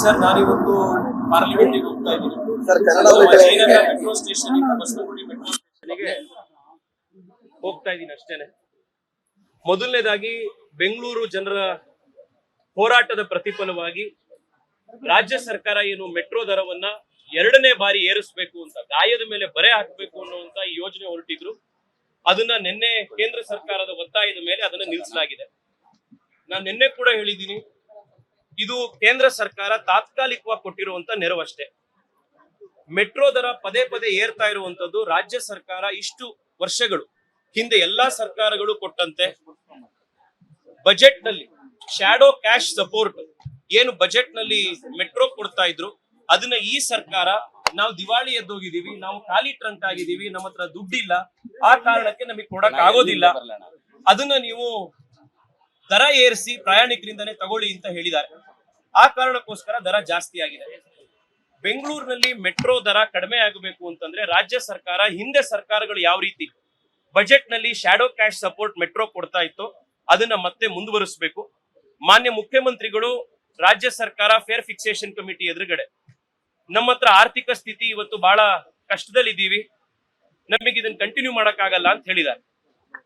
Sir ನಾನಿವತ್ತು ಪಾರ್ಲಿಮೆಂಟಿಗೆ ಹೋಗ್ತಾ ಇದ್ದೀನಿ. ಸರ್ ಜಯನಗರ ಮೆಟ್ರೋ ಸ್ಟೇಷನ್ ಇಂದ ಬಸವನಗುಡಿ ಮೆಟ್ರೋ ಸ್ಟೇಷನ್ಗೆ ಹೋಗ್ತಾ ಇದ್ದೀನಿ ಅಷ್ಟೇನೆ. ಮೊದಲನೇದಾಗಿ ಬೆಂಗಳೂರು ಜನರ ಹೋರಾಟದ ಪ್ರತಿಫಲವಾಗಿ ರಾಜ್ಯ ಸರ್ಕಾರ ಏನು ಮೆಟ್ರೋ ದರವನ್ನ ಎರಡನೇ ಬಾರಿ ಏರಿಸಬೇಕು ಅಂತ ಗಾಯದ ಮೇಲೆ ಬರೆ ಹಾಕಬೇಕು ಅನ್ನುವಂತ ಈ ಯೋಜನೆ ಹೊರಟಿದ್ರು. ಅದನ್ನ ನಿನ್ನೆ ಕೇಂದ್ರ ಸರ್ಕಾರದ ಒತ್ತಾಯದ ಮೇಲೆ ಅದನ್ನ ನಿಲ್ಲಿಸಲಾಗಿದೆ ನಾನು ನಿನ್ನೆ ಕೂಡ ಹೇಳಿದ್ದೀನಿ ಇದು ಕೇಂದ್ರ ಸರ್ಕಾರ ತಾತ್ಕಾಲಿಕವಾಗಿ ಕೊಟ್ಟಿರುವಂತ ನೆರವಷ್ಟೇ ಮೆಟ್ರೋ ದರ ಪದೇ ಪದೇ ಏರ್ತಾ ಇರುವಂತದ್ದು ರಾಜ್ಯ ಸರ್ಕಾರ ಇಷ್ಟು ವರ್ಷಗಳು. ಹಿಂದೆ ಎಲ್ಲಾ ಸರ್ಕಾರಗಳು ಕೊಟ್ಟಂತೆ ಬಜೆಟ್ನಲ್ಲಿ ಶಾಡೋ ಕ್ಯಾಶ್ ಸಪೋರ್ಟ್ ಏನು ಬಜೆಟ್ನಲ್ಲಿ ಮೆಟ್ರೋ ಕೊಡ್ತಾ ಇದ್ರು. ಅದನ್ನ ಈ ಸರ್ಕಾರ ನಾವು ದಿವಾಳಿ ಎದ್ದೋಗಿದೀವಿ ನಾವು ಖಾಲಿ ಟ್ರಂಕ್ ಆಗಿದೀವಿ ನಮ್ಮ ಹತ್ರ ದುಡ್ಡಿಲ್ಲ. ಆ ಕಾರಣಕ್ಕೆ ನಮಗೆ ಕೊಡಕ್ ಆಗೋದಿಲ್ಲ ಅದನ್ನ ನೀವು ದರ ಏರಿಸಿ ಪ್ರಯಾಣಿಕರಿಂದನೇ ತಗೊಳ್ಳಿ ಅಂತ ಹೇಳಿದ್ದಾರೆ. ಆ ಕಾರಣಕ್ಕೋಸ್ಕರ ದರ ಜಾಸ್ತಿ ಆಗಿದೆ. ಬೆಂಗಳೂರಿನಲ್ಲಿ ಮೆಟ್ರೋ ದರ ಕಡಿಮೆ ಆಗಬೇಕು ಅಂತಂದ್ರೆ ರಾಜ್ಯ ಸರ್ಕಾರ, ಹಿಂದೆ ಸರ್ಕಾರಗಳು ಯಾವ ರೀತಿ ಬಜೆಟ್ನಲ್ಲಿ ಶಾಡೋ ಕ್ಯಾಶ್ ಸಪೋರ್ಟ್ ಮೆಟ್ರೋ ಕೊಡ್ತಾ ಇತ್ತು ಅದನ್ನ ಮತ್ತೆ ಮುಂದುವರಿಸಬೇಕು. ಮಾನ್ಯ ಮುಖ್ಯಮಂತ್ರಿಗಳು, ರಾಜ್ಯ ಸರ್ಕಾರ ಫೇರ್ ಫಿಕ್ಸೇಷನ್ ಕಮಿಟಿ ಎದುರುಗಡೆ ನಮ್ಮ ಹತ್ರ ಆರ್ಥಿಕ ಸ್ಥಿತಿ ಇವತ್ತು ಬಹಳ ಕಷ್ಟದಲ್ಲಿದ್ದೀವಿ. ನಮಗೆ ಇದನ್ನ ಕಂಟಿನ್ಯೂ ಮಾಡಕ್ಕಾಗಲ್ಲ ಅಂತ ಹೇಳಿದ್ದಾರೆ.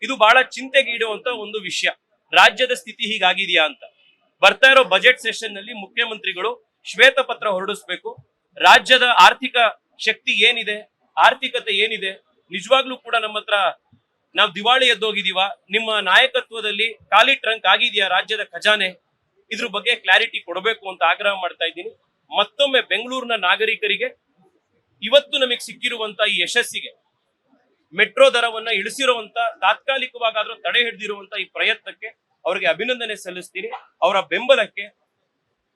ಇದು ಬಹಳ ಚಿಂತೆಗೀಡುವಂತ ಒಂದು ವಿಷಯ. ರಾಜ್ಯದ ಸ್ಥಿತಿ ಹೀಗಾಗಿದೆಯಾ ಅಂತ. ಬರ್ತಾ ಇರೋ ಬಜೆಟ್ ಸೆಷನ್ನಲ್ಲಿ ಮುಖ್ಯಮಂತ್ರಿಗಳು ಶ್ವೇತ ಪತ್ರ ಹೊರಡಿಸ್ಬೇಕು. ರಾಜ್ಯದ ಆರ್ಥಿಕ ಶಕ್ತಿ ಏನಿದೆ, ಆರ್ಥಿಕತೆ ಏನಿದೆ, ನಿಜವಾಗ್ಲೂ ಕೂಡ ನಮ್ಮ ಹತ್ರ ನಾವು ದಿವಾಳಿ ಎದ್ದೋಗಿದೀವ ನಿಮ್ಮ ನಾಯಕತ್ವದಲ್ಲಿ ಖಾಲಿ ಟ್ರಂಕ್ ಆಗಿದೆಯಾ ರಾಜ್ಯದ ಖಜಾನೆ? ಇದ್ರ ಬಗ್ಗೆ ಕ್ಲಾರಿಟಿ ಕೊಡಬೇಕು ಅಂತ ಆಗ್ರಹ ಮಾಡ್ತಾ ಇದ್ದೀನಿ. ಮತ್ತೊಮ್ಮೆ ಬೆಂಗಳೂರಿನ ನಾಗರಿಕರಿಗೆ, ಇವತ್ತು ನಮಗೆ ಸಿಕ್ಕಿರುವಂತ ಈ ಯಶಸ್ಸಿಗೆ, ಮೆಟ್ರೋ ದರವನ್ನ ಇಳಿಸಿರುವಂತ ತಾತ್ಕಾಲಿಕವಾಗಾದ್ರೂ ತಡೆ ಹಿಡಿದಿರುವಂತ ಈ ಪ್ರಯತ್ನಕ್ಕೆ ಅವರಿಗೆ ಅಭಿನಂದನೆ ಸಲ್ಲಿಸ್ತೀನಿ. ಅವರ ಬೆಂಬಲಕ್ಕೆ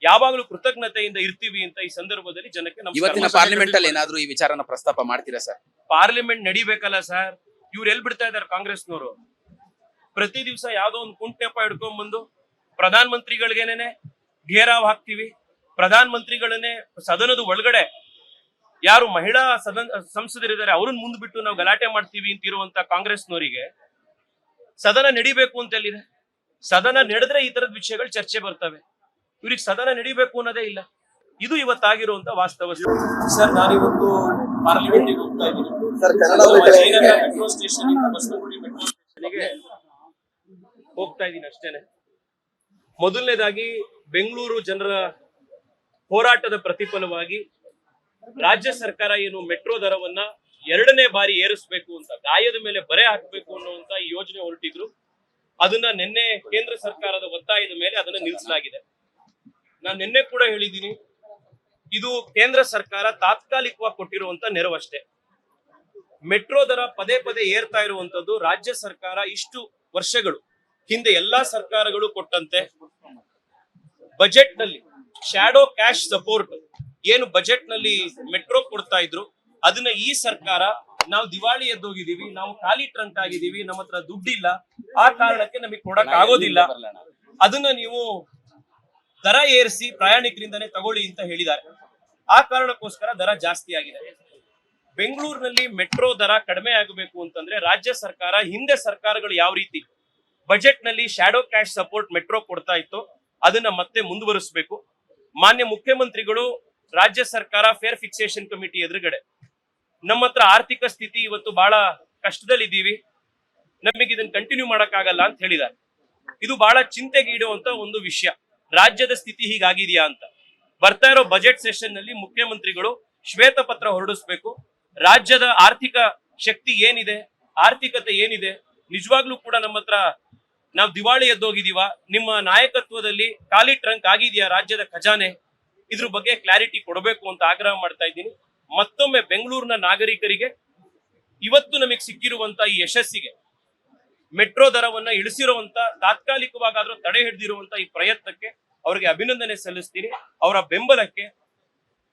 ಯಾವಾಗಲೂ ಕೃತಜ್ಞತೆಯಿಂದ ಇರ್ತೀವಿ ಅಂತ ಈ ಸಂದರ್ಭದಲ್ಲಿ ಜನಕ್ಕೆ ಇವತ್ತಿನ ಪಾರ್ಲಿಮೆಂಟ್ ಅಲ್ಲಿ ಏನಾದ್ರೂ ಈ ವಿಚಾರನ ಪ್ರಸ್ತಾಪ ಮಾಡ್ತೀರಾ ಸರ್? ಪಾರ್ಲಿಮೆಂಟ್ ನಡಿಬೇಕಲ್ಲ ಸರ್. ಇವ್ರು ಎಲ್ ಬಿಡ್ತಾ ಇದಾರೆ ಕಾಂಗ್ರೆಸ್ನವರು? ಪ್ರತಿ ದಿವಸ ಯಾವ್ದೋ ಒಂದು ಕುಂಟೆಪ್ಪ ಹಿಡ್ಕೊಂಡ್ ಬಂದು ಪ್ರಧಾನ ಮಂತ್ರಿಗಳಿಗೇನೆ ಘೇರಾವ್ ಹಾಕ್ತಿವಿ. ಪ್ರಧಾನ ಮಂತ್ರಿಗಳನ್ನೇ ಸದನದ ಒಳಗಡೆ ಯಾರು ಮಹಿಳಾ ಸದನ ಸಂಸದರಿದ್ದಾರೆ ಅವ್ರನ್ನ ಮುಂದ್ಬಿಟ್ಟು ನಾವು ಗಲಾಟೆ ಮಾಡ್ತೀವಿ ಅಂತ ಇರುವಂತ ಕಾಂಗ್ರೆಸ್ನವರಿಗೆ ಸದನ ನಡಿಬೇಕು ಅಂತ ಎಲ್ಲಿದೆ? ಸದನ ನಡೆದ್ರೆ ಈ ತರದ ವಿಷಯಗಳು ಚರ್ಚೆ ಬರ್ತವೆ. ಇವ್ರಿಗೆ ಸದನ ನಡಿಬೇಕು ಅನ್ನೋದೇ ಇಲ್ಲ. ಇದು ಇವತ್ತಾಗಿರುವಂತ ವಾಸ್ತವ ಸರ್ ನಾನಿವತ್ತು ಪಾರ್ಲಿಮೆಂಟಿಗೆ ಹೋಗ್ತಾ ಇದ್ದೀನಿ. ಮೆಟ್ರೋ ಸ್ಟೇಷನ್ ಮೆಟ್ರೋ ಸ್ಟೇಷನ್ಗೆ ಹೋಗ್ತಾ ಇದ್ದೀನಿ ಅಷ್ಟೇನೆ. ಮೊದಲನೇದಾಗಿ ಬೆಂಗಳೂರು ಜನರ ಹೋರಾಟದ ಪ್ರತಿಫಲವಾಗಿ ರಾಜ್ಯ ಸರ್ಕಾರ ಏನು ಮೆಟ್ರೋ ದರವನ್ನ ಎರಡನೇ ಬಾರಿ ಏರಿಸಬೇಕು ಅಂತ ಗಾಯದ ಮೇಲೆ ಬರೆ ಹಾಕಬೇಕು ಅನ್ನುವಂತ ಈ ಯೋಜನೆ ಹೊರಟಿದ್ರು. ಅದನ್ನ ನಿನ್ನೆ ಕೇಂದ್ರ ಸರ್ಕಾರದ ಒತ್ತಾಯದ ಮೇಲೆ ಅದನ್ನ ನಿಲ್ಲಿಸಲಾಗಿದೆ. ನಾನು ನಿನ್ನೆ ಕೂಡ ಹೇಳಿದ್ದೀನಿ, ಇದು ಕೇಂದ್ರ ಸರ್ಕಾರ ತಾತ್ಕಾಲಿಕವಾಗಿ ಕೊಟ್ಟಿರುವಂತ ನೆರವಷ್ಟೇ ಮೆಟ್ರೋ ದರ ಪದೇ ಪದೇ ಏರ್ತಾ ಇರುವಂತದ್ದು ರಾಜ್ಯ ಸರ್ಕಾರ ಇಷ್ಟು ವರ್ಷಗಳು. ಹಿಂದೆ ಎಲ್ಲಾ ಸರ್ಕಾರಗಳು ಕೊಟ್ಟಂತೆ ಬಜೆಟ್ನಲ್ಲಿ ಶ್ಯಾಡೋ ಕ್ಯಾಶ್ ಸಪೋರ್ಟ್ ಏನು ಬಜೆಟ್ನಲ್ಲಿ ಮೆಟ್ರೋ ಕೊಡ್ತಾ ಇದ್ರು, ಅದನ್ನ ಈ ಸರ್ಕಾರ, ನಾವು ದಿವಾಳಿ ಎದ್ದೋಗಿದೀವಿ ನಾವು ಖಾಲಿ ಟ್ರಂಕ್ ಆಗಿದ್ದೀವಿ, ನಮ್ಮ ಹತ್ರ ದುಡ್ಡಿಲ್ಲ ಆ ಕಾರಣಕ್ಕೆ ನಮಗೆ ಕೊಡಕ್ ಆಗೋದಿಲ್ಲ. ಅದನ್ನ ನೀವು ದರ ಏರಿಸಿ ಪ್ರಯಾಣಿಕರಿಂದನೇ ತಗೊಳ್ಳಿ ಅಂತ ಹೇಳಿದ್ದಾರೆ. ಆ ಕಾರಣಕ್ಕೋಸ್ಕರ ದರ ಜಾಸ್ತಿ ಆಗಿದೆ. ಬೆಂಗಳೂರಿನಲ್ಲಿ ಮೆಟ್ರೋ ದರ ಕಡಿಮೆ ಆಗಬೇಕು ಅಂತಂದ್ರೆ ರಾಜ್ಯ ಸರ್ಕಾರ ಹಿಂದೆ ಸರ್ಕಾರಗಳು ಯಾವ ರೀತಿ ಬಜೆಟ್ನಲ್ಲಿ ಶಾಡೋ ಕ್ಯಾಶ್ ಸಪೋರ್ಟ್ ಮೆಟ್ರೋ ಕೊಡ್ತಾ ಇತ್ತು ಅದನ್ನ ಮತ್ತೆ ಮುಂದುವರಿಸಬೇಕು. ಮಾನ್ಯ ಮುಖ್ಯಮಂತ್ರಿಗಳು ರಾಜ್ಯ ಸರ್ಕಾರ ಫೇರ್ ಫಿಕ್ಸೇಷನ್ ಕಮಿಟಿ ಎದುರುಗಡೆ ನಮ್ಮ ಹತ್ರ ಆರ್ಥಿಕ ಸ್ಥಿತಿ ಇವತ್ತು ಬಹಳ ಕಷ್ಟದಲ್ಲಿದ್ದೀವಿ. ನಮಗೆ ಇದನ್ನ ಕಂಟಿನ್ಯೂ ಮಾಡಕ್ಕಾಗಲ್ಲ ಅಂತ ಹೇಳಿದ್ದಾರೆ. ಇದು ಬಹಳ ಚಿಂತೆಗೀಡುವಂತ ಒಂದು ವಿಷಯ. ರಾಜ್ಯದ ಸ್ಥಿತಿ ಹೀಗಾಗಿದೆಯಾ ಅಂತ. ಬರ್ತಾ ಇರೋ ಬಜೆಟ್ ಸೆಷನ್ನಲ್ಲಿ ಮುಖ್ಯಮಂತ್ರಿಗಳು ಶ್ವೇತ ಪತ್ರ ಹೊರಡಿಸ್ಬೇಕು. ರಾಜ್ಯದ ಆರ್ಥಿಕ ಶಕ್ತಿ ಏನಿದೆ? ಆರ್ಥಿಕತೆ ಏನಿದೆ? ನಿಜವಾಗ್ಲೂ ಕೂಡ ನಮ್ಮ ಹತ್ರ ನಾವು ದಿವಾಳಿ ಎದ್ದೋಗಿದೀವ ನಿಮ್ಮ ನಾಯಕತ್ವದಲ್ಲಿ ಖಾಲಿ ಟ್ರಂಕ್ ಆಗಿದೆಯಾ ರಾಜ್ಯದ ಖಜಾನೆ? ಇದ್ರ ಬಗ್ಗೆ ಕ್ಲಾರಿಟಿ ಕೊಡಬೇಕು ಅಂತ ಆಗ್ರಹ ಮಾಡ್ತಾ ಇದ್ದೀನಿ. ಮತ್ತೊಮ್ಮೆ ಬೆಂಗಳೂರಿನ ನಾಗರಿಕರಿಗೆ, ಇವತ್ತು ನಮಗೆ ಸಿಕ್ಕಿರುವಂತ ಈ ಯಶಸ್ಸಿಗೆ ಮೆಟ್ರೋ ದರವನ್ನ ಇಳಿಸಿರುವಂತ ತಾತ್ಕಾಲಿಕವಾಗಾದ್ರೂ ತಡೆ ಹಿಡಿದಿರುವಂತ ಈ ಪ್ರಯತ್ನಕ್ಕೆ ಅವರಿಗೆ ಅಭಿನಂದನೆ ಸಲ್ಲಿಸ್ತೀನಿ. ಅವರ ಬೆಂಬಲಕ್ಕೆ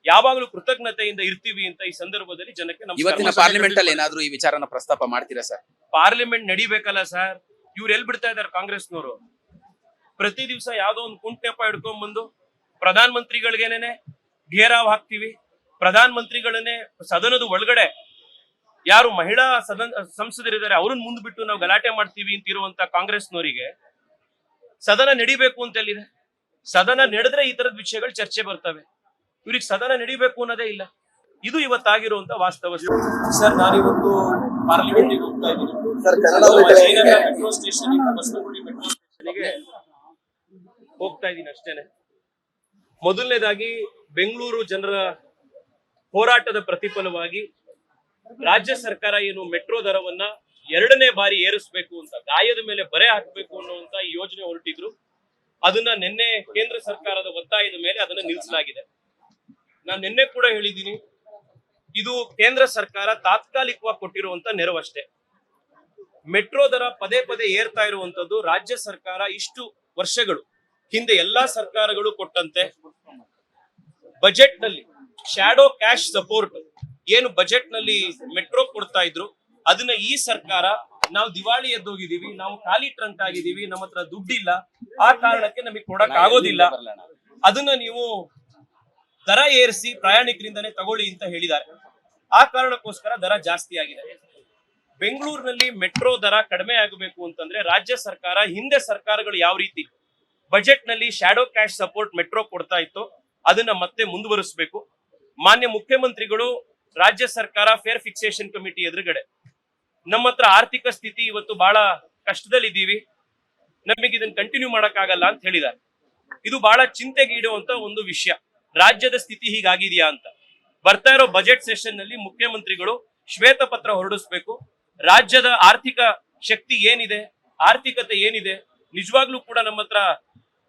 ಯಾವಾಗಲೂ ಕೃತಜ್ಞತೆಯಿಂದ ಇರ್ತೀವಿ ಅಂತ ಈ ಸಂದರ್ಭದಲ್ಲಿ ಜನಕ್ಕೆ ಇವತ್ತಿನ ಪಾರ್ಲಿಮೆಂಟ್ ಅಲ್ಲಿ ಏನಾದ್ರೂ ಈ ವಿಚಾರನ ಪ್ರಸ್ತಾಪ ಮಾಡ್ತೀರಾ ಸರ್? ಪಾರ್ಲಿಮೆಂಟ್ ನಡಿಬೇಕಲ್ಲ ಸರ್. ಇವ್ರು ಎಲ್ ಬಿಡ್ತಾ ಇದಾರೆ ಕಾಂಗ್ರೆಸ್ನವರು? ಪ್ರತಿ ದಿವಸ ಯಾವ್ದೋ ಒಂದು ಕುಂಟೆಪ್ಪ ಹಿಡ್ಕೊಂಡ್ ಬಂದು ಪ್ರಧಾನ ಮಂತ್ರಿಗಳಿಗೇನೆ ಘೇರಾವ್ ಹಾಕ್ತಿವಿ. ಪ್ರಧಾನ ಮಂತ್ರಿಗಳನ್ನೇ ಸದನದ ಒಳಗಡೆ ಯಾರು ಮಹಿಳಾ ಸದನ ಸಂಸದರಿದ್ದಾರೆ ಅವ್ರನ್ನ ಮುಂದ್ ಬಿಟ್ಟು ನಾವು ಗಲಾಟೆ ಮಾಡ್ತೀವಿ ಅಂತ ಇರುವಂತ ಕಾಂಗ್ರೆಸ್ನವರಿಗೆ ಸದನ ನಡಿಬೇಕು ಅಂತ ಎಲ್ಲಿದೆ ಸದನ ನಡೆದ್ರೆ ಈ ತರದ ವಿಷಯಗಳು ಚರ್ಚೆ ಬರ್ತವೆ. ಇವ್ರಿಗೆ ಸದನ ನಡಿಬೇಕು ಅನ್ನೋದೇ ಇಲ್ಲ. ಇದು ಇವತ್ತಾಗಿರುವಂತ ವಾಸ್ತವ ಸರ್ ನಾನಿವತ್ತು ಪಾರ್ಲಿಮೆಂಟ್ಗೆ ಹೋಗ್ತಾ ಇದ್ದೀನಿ. Sir Kannada Jayanagar metro station ಇಂದ ಬಸವನಗುಡಿ ಮೆಟ್ರೋ ಸ್ಟೇಷನ್ಗೆ ಹೋಗ್ತಾ ಇದ್ದೀನಿ ಅಷ್ಟೇನೆ. ಮೊದಲನೇದಾಗಿ ಬೆಂಗಳೂರು ಜನರ ಹೋರಾಟದ ಪ್ರತಿಫಲವಾಗಿ ರಾಜ್ಯ ಸರ್ಕಾರ ಏನು ಮೆಟ್ರೋ ದರವನ್ನ ಎರಡನೇ ಬಾರಿ ಏರಿಸಬೇಕು ಅಂತ, ಗಾಯದ ಮೇಲೆ ಬರೆ ಹಾಕಬೇಕು ಅನ್ನುವಂತ ಯೋಜನೆ ಹೊರಟಿದ್ರು. ಅದನ್ನ ನಿನ್ನೆ ಕೇಂದ್ರ ಸರ್ಕಾರದ ಒತ್ತಾಯದ ಮೇಲೆ ಅದನ್ನ ನಿಲ್ಲಿಸಲಾಗಿದೆ ನಾನು ನಿನ್ನೆ ಕೂಡ ಹೇಳಿದ್ದೀನಿ, ಇದು ಕೇಂದ್ರ ಸರ್ಕಾರ ತಾತ್ಕಾಲಿಕವಾಗಿ ಕೊಟ್ಟಿರುವಂತ ನೆರವಷ್ಟೇ ಮೆಟ್ರೋ ದರ ಪದೇ ಪದೇ ಏರ್ತಾ ಇರುವಂತದ್ದು ರಾಜ್ಯ ಸರ್ಕಾರ ಇಷ್ಟು ವರ್ಷಗಳು, ಹಿಂದೆ ಎಲ್ಲಾ ಸರ್ಕಾರಗಳು ಕೊಟ್ಟಂತೆ. ಬಜೆಟ್ನಲ್ಲಿ ಶ್ಯಾಡೋ ಕ್ಯಾಶ್ ಸಪೋರ್ಟ್ ಏನು ಬಜೆಟ್ನಲ್ಲಿ ಮೆಟ್ರೋ ಕೊಡ್ತಾ ಇದ್ರು ಅದನ್ನ ಈ ಸರ್ಕಾರ ನಾವು ದಿವಾಳಿ ಎದ್ದೋಗಿದೀವಿ ನಾವು ಖಾಲಿ ಟ್ರಂಕ್ ಆಗಿದೀವಿ ನಮ್ಮ ಹತ್ರ ದುಡ್ಡಿಲ್ಲ ಆ ಕಾರಣಕ್ಕೆ ನಮಗೆ ಕೊಡಕ್ ಆಗೋದಿಲ್ಲ. ಅದನ್ನ ನೀವು ದರ ಏರಿಸಿ ಪ್ರಯಾಣಿಕರಿಂದನೇ ತಗೊಳ್ಳಿ ಅಂತ ಹೇಳಿದ್ದಾರೆ. ಆ ಕಾರಣಕ್ಕೋಸ್ಕರ ದರ ಜಾಸ್ತಿ ಆಗಿದೆ. ಬೆಂಗಳೂರಿನಲ್ಲಿ ಮೆಟ್ರೋ ದರ ಕಡಿಮೆ ಆಗಬೇಕು ಅಂತಂದ್ರೆ ರಾಜ್ಯ ಸರ್ಕಾರ ಹಿಂದೆ ಸರ್ಕಾರಗಳು ಯಾವ ರೀತಿ ಬಜೆಟ್ನಲ್ಲಿ ಶ್ಯಾಡೋ ಕ್ಯಾಶ್ ಸಪೋರ್ಟ್ ಮೆಟ್ರೋ ಕೊಡ್ತಾ ಇತ್ತು ಅದನ್ನ ಮತ್ತೆ ಮುಂದುವರಿಸಬೇಕು. ಮಾನ್ಯ ಮುಖ್ಯಮಂತ್ರಿಗಳು ರಾಜ್ಯ ಸರ್ಕಾರ ಫೇರ್ ಫಿಕ್ಸೇಷನ್ ಕಮಿಟಿ ಎದುರುಗಡೆ. ನಮ್ಮ ಹತ್ರ ಆರ್ಥಿಕ ಸ್ಥಿತಿ ಇವತ್ತು ಬಹಳ ಕಷ್ಟದಲ್ಲಿದ್ದೀವಿ. ನಮಗೆ ಇದನ್ನ ಕಂಟಿನ್ಯೂ ಮಾಡೋಕ್ಕಾಗಲ್ಲ ಅಂತ ಹೇಳಿದ್ದಾರೆ. ಇದು ಬಹಳ ಚಿಂತೆಗೀಡುವಂತ ಒಂದು ವಿಷಯ. ರಾಜ್ಯದ ಸ್ಥಿತಿ ಹೀಗಾಗಿದೆಯಾ ಅಂತ. ಬರ್ತಾ ಇರೋ ಬಜೆಟ್ ಸೆಷನ್ನಲ್ಲಿ ಮುಖ್ಯಮಂತ್ರಿಗಳು ಶ್ವೇತ ಪತ್ರ ಹೊರಡಿಸ್ಬೇಕು. ರಾಜ್ಯದ ಆರ್ಥಿಕ ಶಕ್ತಿ ಏನಿದೆ? ಆರ್ಥಿಕತೆ ಏನಿದೆ? ನಿಜವಾಗ್ಲೂ ಕೂಡ ನಮ್ಮ ಹತ್ರ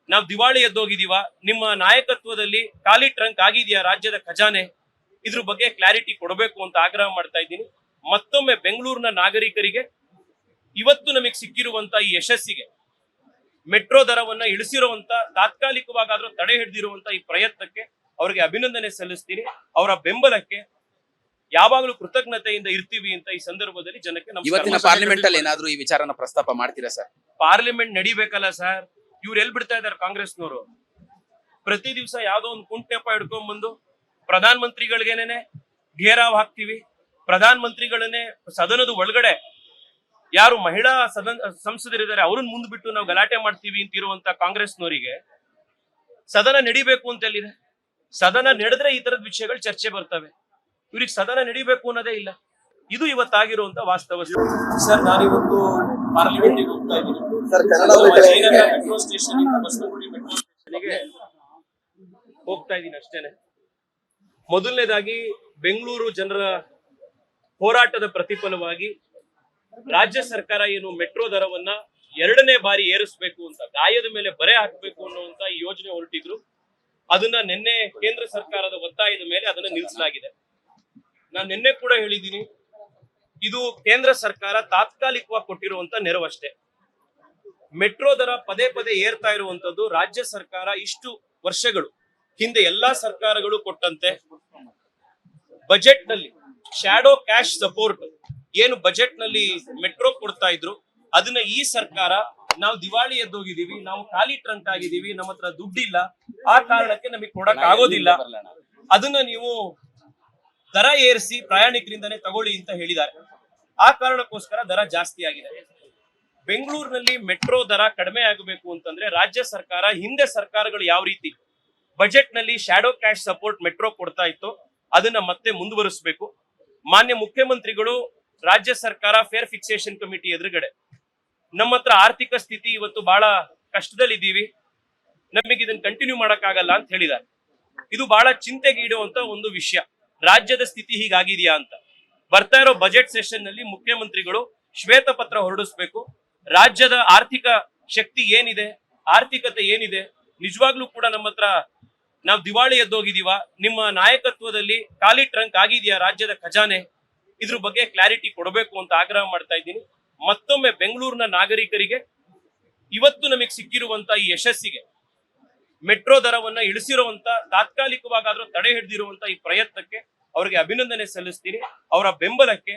ನಾವು ದಿವಾಳಿ ಎದ್ದೋಗಿದೀವ ನಿಮ್ಮ ನಾಯಕತ್ವದಲ್ಲಿ ಖಾಲಿ ಟ್ರಂಕ್ ಆಗಿದೆಯಾ ರಾಜ್ಯದ ಖಜಾನೆ? ಇದ್ರ ಬಗ್ಗೆ ಕ್ಲಾರಿಟಿ ಕೊಡಬೇಕು ಅಂತ ಆಗ್ರಹ ಮಾಡ್ತಾ ಇದ್ದೀನಿ. ಮತ್ತೊಮ್ಮೆ ಬೆಂಗಳೂರಿನ ನಾಗರಿಕರಿಗೆ ಇವತ್ತು ನಮಗೆ ಸಿಕ್ಕಿರುವಂತ ಈ ಯಶಸ್ಸಿಗೆ ಮೆಟ್ರೋ ದರವನ್ನ ಇಳಿಸಿರುವಂತ ತಾತ್ಕಾಲಿಕವಾಗಾದ್ರೂ ತಡೆ ಹಿಡಿದಿರುವಂತ ಈ ಪ್ರಯತ್ನಕ್ಕೆ ಅವರಿಗೆ ಅಭಿನಂದನೆ ಸಲ್ಲಿಸ್ತೀನಿ. ಅವರ ಬೆಂಬಲಕ್ಕೆ ಯಾವಾಗಲೂ ಕೃತಜ್ಞತೆಯಿಂದ ಇರ್ತೀವಿ ಅಂತ ಈ ಸಂದರ್ಭದಲ್ಲಿ ಜನಕ್ಕೆ ಇವತ್ತಿನ. ಪಾರ್ಲಿಮೆಂಟ್ ಅಲ್ಲಿ ಏನಾದ್ರೂ ಈ ವಿಚಾರನ ಪ್ರಸ್ತಾಪ ಮಾಡ್ತೀರಾ ಸರ್? ಪಾರ್ಲಿಮೆಂಟ್ ನಡಿಬೇಕಲ್ಲ ಸರ್. ಇವ್ರು ಎಲ್ ಬಿಡ್ತಾ ಇದಾರೆ ಕಾಂಗ್ರೆಸ್ನವರು? ಪ್ರತಿ ದಿವಸ ಯಾವ್ದೋ ಒಂದು ಕುಂಟೆಪ್ಪ ಹಿಡ್ಕೊಂಡ್ ಬಂದು ಪ್ರಧಾನ ಮಂತ್ರಿಗಳಿಗೇನೆ ಘೇರಾವ್ ಹಾಕ್ತಿವಿ ಪ್ರಧಾನ ಮಂತ್ರಿಗಳನ್ನೇ ಸದನದ ಒಳಗಡೆ ಯಾರು ಮಹಿಳಾ ಸದನ ಸಂಸದರಿದ್ದಾರೆ ಅವ್ರನ್ನ ಮುಂದ್ ಬಿಟ್ಟು ನಾವು ಗಲಾಟೆ ಮಾಡ್ತೀವಿ ಅಂತ ಇರುವಂತ ಕಾಂಗ್ರೆಸ್ನವರಿಗೆ ಸದನ ನಡಿಬೇಕು ಅಂತ ಎಲ್ಲಿದೆ? ಸದನ ನಡೆದ್ರೆ ಈ ತರದ ವಿಷಯಗಳು ಚರ್ಚೆ ಬರ್ತವೆ. ಇವ್ರಿಗೆ ಸದನ ನಡಿಬೇಕು ಅನ್ನೋದೇ ಇಲ್ಲ. ಇದು ಇವತ್ತಾಗಿರುವಂತ ವಾಸ್ತವ ಸರ್ ನಾನಿವತ್ತು ಪಾರ್ಲಿಮೆಂಟ್ಗೆ ಹೋಗ್ತಾ ಇದ್ದೀನಿ. Metro station. ಹೋಗ್ತಾ ಇದ್ದೀನಿ ಅಷ್ಟೇನೆ. ಮೊದಲನೇದಾಗಿ ಬೆಂಗಳೂರು ಜನರ ಹೋರಾಟದ ಪ್ರತಿಫಲವಾಗಿ ರಾಜ್ಯ ಸರ್ಕಾರ ಏನು ಮೆಟ್ರೋ ದರವನ್ನ ಎರಡನೇ ಬಾರಿ ಏರಿಸಬೇಕು ಅಂತ, ಗಾಯದ ಮೇಲೆ ಬರೆ ಹಾಕಬೇಕು ಅನ್ನುವಂತ ಈ ಯೋಜನೆ ಹೊರಟಿದ್ರು. ಅದನ್ನ ನಿನ್ನೆ ಕೇಂದ್ರ ಸರ್ಕಾರದ ಒತ್ತಾಯದ ಮೇಲೆ ಅದನ್ನ ನಿಲ್ಲಿಸಲಾಗಿದೆ ನಾನು ನಿನ್ನೆ ಕೂಡ ಹೇಳಿದ್ದೀನಿ, ಇದು ಕೇಂದ್ರ ಸರ್ಕಾರ ತಾತ್ಕಾಲಿಕವಾಗಿ ಕೊಟ್ಟಿರುವಂತ ನೆರವಷ್ಟೇ ಮೆಟ್ರೋ ದರ ಪದೇ ಪದೇ ಏರ್ತಾ ಇರುವಂತದ್ದು ರಾಜ್ಯ ಸರ್ಕಾರ ಇಷ್ಟು ವರ್ಷಗಳು. ಹಿಂದೆ ಎಲ್ಲಾ ಸರ್ಕಾರಗಳು ಕೊಟ್ಟಂತೆ ಬಜೆಟ್ನಲ್ಲಿ ಶಾಡೋ ಕ್ಯಾಶ್ ಸಪೋರ್ಟ್ ಏನು ಬಜೆಟ್ನಲ್ಲಿ ಮೆಟ್ರೋ ಕೊಡ್ತಾ ಇದ್ರು. ಅದನ್ನ ಈ ಸರ್ಕಾರ ನಾವು ದಿವಾಳಿ ಎದ್ದೋಗಿದೀವಿ ನಾವು ಖಾಲಿ ಟ್ರಂಕ್ ಆಗಿದೀವಿ ನಮ್ಮ ಹತ್ರ ದುಡ್ಡಿಲ್ಲ. ಆ ಕಾರಣಕ್ಕೆ ನಮಗೆ ಕೊಡಕ್ ಆಗೋದಿಲ್ಲ. ಅದನ್ನ ನೀವು ದರ ಏರಿಸಿ ಪ್ರಯಾಣಿಕರಿಂದನೇ ತಗೊಳ್ಳಿ ಅಂತ ಹೇಳಿದ್ದಾರೆ. ಆ ಕಾರಣಕ್ಕೋಸ್ಕರ ದರ ಜಾಸ್ತಿ ಆಗಿದೆ. ಬೆಂಗಳೂರಿನಲ್ಲಿ ಮೆಟ್ರೋ ದರ ಕಡಿಮೆ ಆಗಬೇಕು ಅಂತಂದ್ರೆ ರಾಜ್ಯ ಸರ್ಕಾರ ಹಿಂದೆ ಸರ್ಕಾರಗಳು ಯಾವ ರೀತಿ ಬಜೆಟ್ನಲ್ಲಿ ಶ್ಯಾಡೋ ಕ್ಯಾಶ್ ಸಪೋರ್ಟ್ ಮೆಟ್ರೋ ಕೊಡ್ತಾ ಇತ್ತು. ಅದನ್ನ ಮತ್ತೆ ಮುಂದುವರಿಸಬೇಕು. ಮಾನ್ಯ ಮುಖ್ಯಮಂತ್ರಿಗಳು, ರಾಜ್ಯ ಸರ್ಕಾರ ಫೇರ್ ಫಿಕ್ಸೇಷನ್ ಕಮಿಟಿ ಎದುರುಗಡೆ. ನಮ್ಮ ಹತ್ರ ಆರ್ಥಿಕ ಸ್ಥಿತಿ ಇವತ್ತು ಬಹಳ ಕಷ್ಟದಲ್ಲಿದ್ದೀವಿ. ನಮಗೆ ಇದನ್ನ ಕಂಟಿನ್ಯೂ ಮಾಡೋಕ್ಕಾಗಲ್ಲ ಅಂತ ಹೇಳಿದ್ದಾರೆ. ಇದು ಬಹಳ ಚಿಂತೆಗೀಡುವಂತ ಒಂದು ವಿಷಯ. ರಾಜ್ಯದ ಸ್ಥಿತಿ ಹೀಗಾಗಿದೆಯಾ ಅಂತ. ಬರ್ತಾ ಇರೋ ಬಜೆಟ್ ಸೆಷನ್ನಲ್ಲಿ ಮುಖ್ಯಮಂತ್ರಿಗಳು ಶ್ವೇತ ಪತ್ರ ಹೊರಡಿಸ್ಬೇಕು. ರಾಜ್ಯದ ಆರ್ಥಿಕ ಶಕ್ತಿ ಏನಿದೆ? ಆರ್ಥಿಕತೆ ಏನಿದೆ? ನಿಜವಾಗ್ಲೂ ಕೂಡ ನಮ್ಮ ಹತ್ರ ನಾವು ದಿವಾಳಿ ಎದ್ದೋಗಿದೀವ ನಿಮ್ಮ ನಾಯಕತ್ವದಲ್ಲಿ ಖಾಲಿ ಟ್ರಂಕ್ ಆಗಿದೆಯಾ ರಾಜ್ಯದ ಖಜಾನೆ? ಇದ್ರ ಬಗ್ಗೆ ಕ್ಲಾರಿಟಿ ಕೊಡಬೇಕು ಅಂತ ಆಗ್ರಹ ಮಾಡ್ತಾ ಇದ್ದೀನಿ. ಮತ್ತೊಮ್ಮೆ ಬೆಂಗಳೂರಿನ ನಾಗರಿಕರಿಗೆ ಇವತ್ತು ನಮಗೆ ಸಿಕ್ಕಿರುವಂತ ಈ ಯಶಸ್ಸಿಗೆ ಮೆಟ್ರೋ ದರವನ್ನ ಇಳಿಸಿರುವಂತ ತಾತ್ಕಾಲಿಕವಾಗಾದ್ರೂ ತಡೆ ಹಿಡಿದಿರುವಂತ ಈ ಪ್ರಯತ್ನಕ್ಕೆ ಅವರಿಗೆ ಅಭಿನಂದನೆ ಸಲ್ಲಿಸ್ತೀನಿ. ಅವರ ಬೆಂಬಲಕ್ಕೆ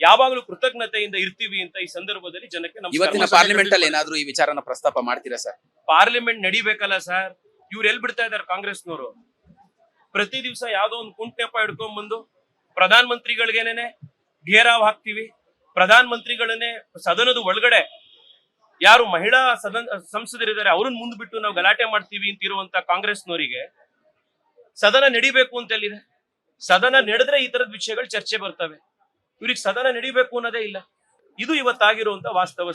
ಯಾವಾಗಲೂ ಕೃತಜ್ಞತೆಯಿಂದ ಇರ್ತೀವಿ ಅಂತ ಈ ಸಂದರ್ಭದಲ್ಲಿ ಜನಕ್ಕೆ ಇವತ್ತಿನ ಪಾರ್ಲಿಮೆಂಟ್ ಅಲ್ಲಿ ಏನಾದ್ರೂ ಈ ವಿಚಾರನ ಪ್ರಸ್ತಾಪ ಮಾಡ್ತೀರಾ ಸರ್? ಪಾರ್ಲಿಮೆಂಟ್ ನಡಿಬೇಕಲ್ಲ ಸರ್? ಇವ್ರು ಎಲ್ ಬಿಡ್ತಾ ಇದಾರೆ ಕಾಂಗ್ರೆಸ್ನವರು? ಪ್ರತಿ ದಿವಸ ಯಾವ್ದೋ ಒಂದು ಕುಂಟೆಪ್ಪ ಹಿಡ್ಕೊಂಡ್ ಬಂದು ಪ್ರಧಾನ ಮಂತ್ರಿಗಳಿಗೇನೆ ಘೇರಾವ್ ಹಾಕ್ತಿವಿ. ಪ್ರಧಾನ ಮಂತ್ರಿಗಳನ್ನೇ ಸದನದ ಒಳಗಡೆ ಯಾರು ಮಹಿಳಾ ಸದನ, ಸಂಸದರಿದ್ದಾರೆ, ಅವ್ರನ್ನ ಮುಂದ್ ಬಿಟ್ಟು ನಾವು ಗಲಾಟೆ ಮಾಡ್ತೀವಿ ಅಂತ ಇರುವಂತ ಕಾಂಗ್ರೆಸ್ನವರಿಗೆ ಸದನ ನಡಿಬೇಕು ಅಂತ ಎಲ್ಲಿದೆ? ಸದನ ನಡೆದ್ರೆ ಈ ತರದ ವಿಷಯಗಳು ಚರ್ಚೆ ಬರ್ತವೆ. ಇವ್ರಿಗೆ ಸದನ ನಡಿಬೇಕು ಅನ್ನೋದೇ ಇಲ್ಲ. ಇದು ಇವತ್ತಾಗಿರುವಂತ ವಾಸ್ತವ.